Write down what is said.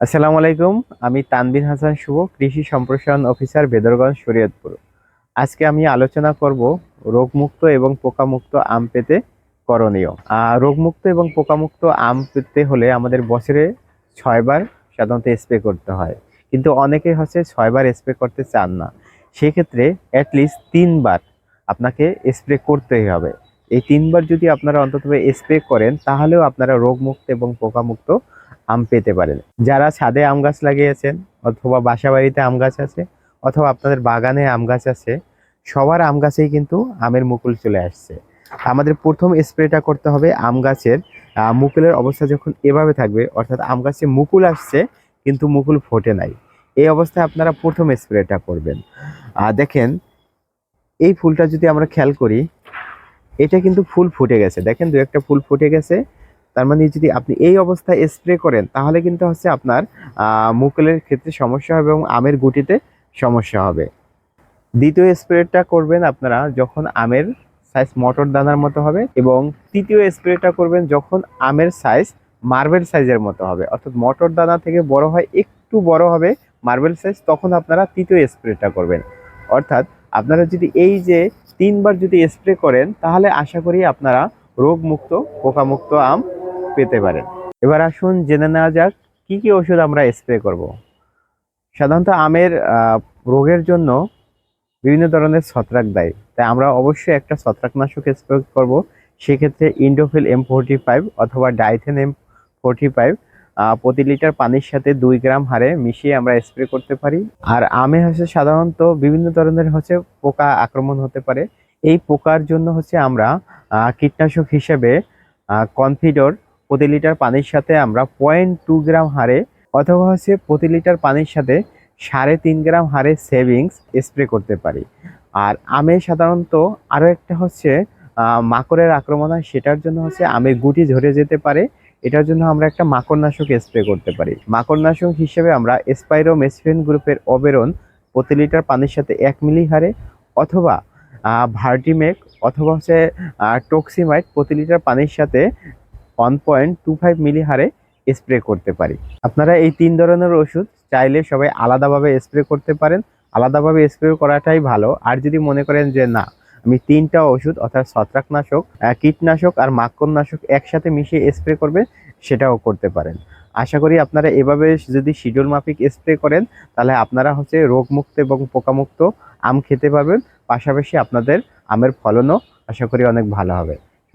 আসসালামু আলাইকুম, আমি তানবির হাসান শুভ, কৃষি সম্প্রসারণ অফিসার বেদরগঞ্জ, শরীয়তপুর। আজকে আমি আলোচনা করব রোগমুক্ত এবং পোকামুক্ত আম পেতে করণীয়। রোগমুক্ত এবং পোকামুক্ত আম পেতে হলে আমাদের বছরে ছয়বার সাধারণত স্প্রে করতে হয়। কিন্তু অনেকে হচ্ছে ছয়বার স্প্রে করতে চান না। সেক্ষেত্রে অ্যাটলিস্ট তিনবার আপনাকে স্প্রে করতেই হবে। এই তিনবার যদি আপনারা অন্তত স্প্রে করেন, তাহলেও আপনারা রোগমুক্ত এবং পোকামুক্ত আম পেতে পারেন। যারা ছাদে আম গাছ লাগিয়েছেন অথবা বাসা বাড়িতে আম গাছ আছে অথবা আপনাদের বাগানে আম গাছ আছে, সবার আম গাছেই কিন্তু আমের মুকুল চলে আসছে। আমাদের প্রথম স্প্রেটা করতে হবে আম গাছের মুকুলের অবস্থা যখন এভাবে থাকবে, অর্থাৎ আম গাছে মুকুল আসছে, কিন্তু মুকুল ফোটে নাই। এই অবস্থায় আপনারা প্রথম স্প্রেটা করবেন। দেখেন, এই ফুলটা যদি আমরা খেয়াল করি, এটা কিন্তু ফুল ফুটে গেছে। দেখেন, দু একটা ফুল ফুটে গেছে। তার মানে যদি আপনি এই অবস্থায় স্প্রে করেন, তাহলে কিন্তু হচ্ছে আপনার মুকুলের ক্ষেত্রে সমস্যা হবে এবং আমের গুটিতে সমস্যা হবে। দ্বিতীয় স্প্রেটা করবেন আপনারা যখন আমের সাইজ মটর দানার মতো হবে এবং তৃতীয় স্প্রেটা করবেন যখন আমের সাইজ মার্বেল সাইজের মতো হবে। অর্থাৎ মটর দানা থেকে বড় হয়, একটু বড় হবে মার্বেল সাইজ তখন আপনারা তৃতীয় স্প্রেটা করবেন। অর্থাৎ আপনারা যদি এই যে তিনবার যদি স্প্রে করেন, তাহলে আশা করি আপনারা রোগমুক্ত, পোকামুক্ত আম পেতে পারেন। এবার আসুন জেনে নেওয়া যাক, কি কি ওষুধ আমরা স্প্রে করব। সাধারণত আমের রোগের জন্য বিভিন্ন ধরনের ছত্রাক দেয়। তাই আমরা অবশ্যই একটা ছত্রাকনাশক স্প্রে করব। সেক্ষেত্রে ইন্ডোফিল এম ফোরটি ফাইভ অথবা ডাইথেন এম ফোরটি ফাইভ প্রতি লিটার পানির সাথে দুই গ্রাম হারে মিশিয়ে আমরা স্প্রে করতে পারি। আর আমে হচ্ছে সাধারণত বিভিন্ন ধরনের হচ্ছে পোকা আক্রমণ হতে পারে। এই পোকার জন্য হচ্ছে আমরা কীটনাশক হিসেবে কনফিডর প্রতি লিটার পানির সাথে আমরা পয়েন্ট টু গ্রাম হারে অথবা হচ্ছে প্রতি লিটার পানির সাথে সাড়ে তিন গ্রাম হারে সেভিংস স্প্রে করতে পারি। আর আমে সাধারণত আরও একটা হচ্ছে মাকড়ের আক্রমণ হয়, সেটার জন্য হচ্ছে আমের গুটি ঝরে যেতে পারে। এটার জন্য আমরা একটা মাকড়নাশক স্প্রে করতে পারি। মাকড়নাশক হিসেবে আমরা স্পাইরো মেসফেন গ্রুপের অবেরন প্রতি লিটার পানির সাথে এক মিলি হারে অথবা ভার্টিমেক অথবা হচ্ছে টক্সিমাইট প্রতি লিটার পানির সাথে one point two five ml হারে স্প্রে করতে পারি। আপনারা এই তিন ধরনের ওষুধ চাইলে সবাই আলাদাভাবে স্প্রে করতে পারেন। আলাদাভাবে স্প্রে করাটাই ভালো। আর যদি মনে করেন যে, না, আমি তিনটা ওষুধ, অর্থাৎ ছত্রাকনাশক কীটনাশক আর মাকড়নাশক একসাথে মিশিয়ে স্প্রে করবে, সেটাও করতে পারেন। আশা করি আপনারা এভাবে যদি শিডিউল মাফিক স্প্রে করেন, তাহলে আপনারা হচ্ছে রোগমুক্ত এবং পোকামুক্ত আম খেতে পারবেন। পাশাপাশি আপনাদের আমের ফলনও আশা করি অনেক ভালো হবে।